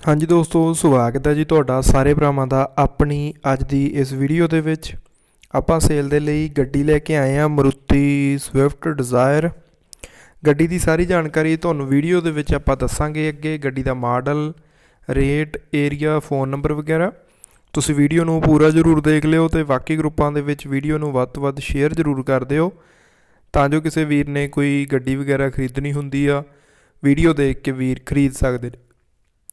ਹਾਂਜੀ ਦੋਸਤੋ, ਸਵਾਗਤ ਹੈ ਜੀ ਤੁਹਾਡਾ ਸਾਰੇ ਭਰਾਵਾਂ ਦਾ ਆਪਣੀ ਅੱਜ ਦੀ ਇਸ ਵੀਡੀਓ ਦੇ ਵਿੱਚ। ਆਪਾਂ ਸੇਲ ਦੇ ਲਈ ਗੱਡੀ ਲੈ ਕੇ ਆਏ ਹਾਂ ਮਰੂਤੀ ਸਵਿਫਟ ਡਿਜ਼ਾਇਰ ਗੱਡੀ ਦੀ ਸਾਰੀ ਜਾਣਕਾਰੀ ਤੁਹਾਨੂੰ ਵੀਡੀਓ ਦੇ ਵਿੱਚ ਆਪਾਂ ਦੱਸਾਂਗੇ ਅੱਗੇ, ਗੱਡੀ ਦਾ model rate area phone number ਵਗੈਰਾ। ਤੁਸੀਂ ਵੀਡੀਓ ਨੂੰ ਪੂਰਾ ਜ਼ਰੂਰ ਦੇਖ ਲਿਓ ਤੇ ਬਾਕੀ ਗਰੁੱਪਾਂ ਦੇ ਵਿੱਚ ਵੀਡੀਓ ਨੂੰ ਵੱਧ ਤੋਂ ਵੱਧ ਸ਼ੇਅਰ ਜ਼ਰੂਰ ਕਰ ਦਿਓ। ਤਾਂ ਜੋ ਕਿਸੇ ਵੀਰ ਨੇ ਕੋਈ ਗੱਡੀ ਵਗੈਰਾ ਖਰੀਦਣੀ ਹੁੰਦੀ ਆ ਵੀਡੀਓ ਦੇਖ ਕੇ ਵੀਰ ਖਰੀਦ ਸਕਦੇ ਨੇ।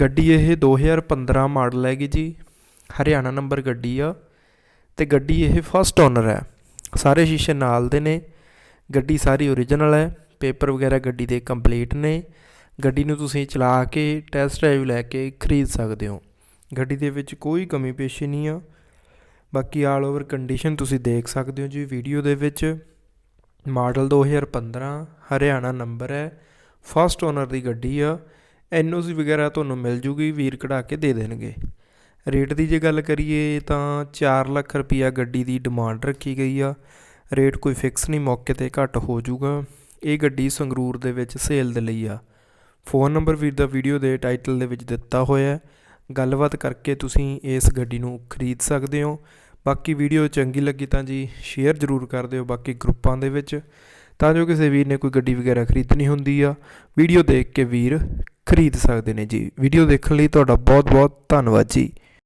ਗੱਡੀ ਇਹ 2015 ਮਾਡਲ ਹੈਗੀ ਜੀ, ਹਰਿਆਣਾ ਨੰਬਰ ਗੱਡੀ ਆ, ਤੇ ਗੱਡੀ ਇਹ ਫਸਟ ਓਨਰ ਹੈ। ਸਾਰੇ ਸ਼ੀਸ਼ੇ ਨਾਲ ਦੇ ਨੇ, ਗੱਡੀ ਸਾਰੀ ਓਰੀਜਨਲ ਹੈ ਪੇਪਰ ਵਗੈਰਾ ਗੱਡੀ ਦੇ ਕੰਪਲੀਟ ਨੇ। ਗੱਡੀ ਨੂੰ ਤੁਸੀਂ ਚਲਾ ਕੇ ਟੈਸਟ ਡਰਾਈਵ ਲੈ ਕੇ ਖਰੀਦ ਸਕਦੇ ਹੋ। ਗੱਡੀ ਦੇ ਵਿੱਚ ਕੋਈ ਕਮੀ ਪੇਸ਼ੀ ਨਹੀਂ ਆ। ਬਾਕੀ ਆਲ ਓਵਰ ਕੰਡੀਸ਼ਨ ਤੁਸੀਂ ਦੇਖ ਸਕਦੇ ਹੋ ਜੀ ਵੀਡੀਓ ਦੇ ਵਿੱਚ। ਮਾਡਲ 2015 ਹਰਿਆਣਾ ਨੰਬਰ ਹੈ। ਫਸਟ ਓਨਰ ਦੀ ਗੱਡੀ ਆ। ਐਨਓਸੀ ਵਗੈਰਾ ਤੁਹਾਨੂੰ ਮਿਲ ਜੂਗੀ, ਵੀਰ ਕਢਾ ਕੇ ਦੇ ਦੇਣਗੇ। ਰੇਟ ਦੀ ਜੇ ਗੱਲ ਕਰੀਏ ਤਾਂ 4 ਲੱਖ ਰੁਪਈਆ ਗੱਡੀ ਦੀ ਡਿਮਾਂਡ ਰੱਖੀ ਗਈ ਆ। ਰੇਟ ਕੋਈ ਫਿਕਸ ਨਹੀਂ, ਮੌਕੇ ਤੇ ਘੱਟ ਹੋ ਜਾਊਗਾ ਇਹ ਗੱਡੀ ਸੰਗਰੂਰ ਦੇ ਵਿੱਚ ਸੇਲ ਦੇ ਲਈ ਆ। ਫੋਨ ਨੰਬਰ ਵੀਰ ਦਾ ਵੀਡੀਓ ਦੇ ਟਾਈਟਲ ਦੇ ਵਿੱਚ ਦਿੱਤਾ ਹੋਇਆ ਹੈ। ਗੱਲਬਾਤ ਕਰਕੇ ਤੁਸੀਂ ਇਸ ਗੱਡੀ ਨੂੰ ਖਰੀਦ ਸਕਦੇ ਹੋ। ਬਾਕੀ ਵੀਡੀਓ ਚੰਗੀ ਲੱਗੀ ਤਾਂ ਜੀ ਸ਼ੇਅਰ ਜ਼ਰੂਰ ਕਰ ਦਿਓ ਬਾਕੀ ਗਰੁੱਪਾਂ ਦੇ ਵਿੱਚ। ਤਾਂ ਜੋ ਕਿਸੇ ਵੀਰ ਨੇ ਕੋਈ ਗੱਡੀ ਵਗੈਰਾ ਖਰੀਦਣੀ ਹੁੰਦੀ ਆ। ਵੀਡੀਓ ਦੇਖ ਕੇ ਵੀਰ ਖਰੀਦ ਸਕਦੇ ਨੇ ਜੀ। ਵੀਡੀਓ ਦੇਖਣ ਲਈ ਤੁਹਾਡਾ ਬਹੁਤ ਬਹੁਤ ਧੰਨਵਾਦ ਜੀ।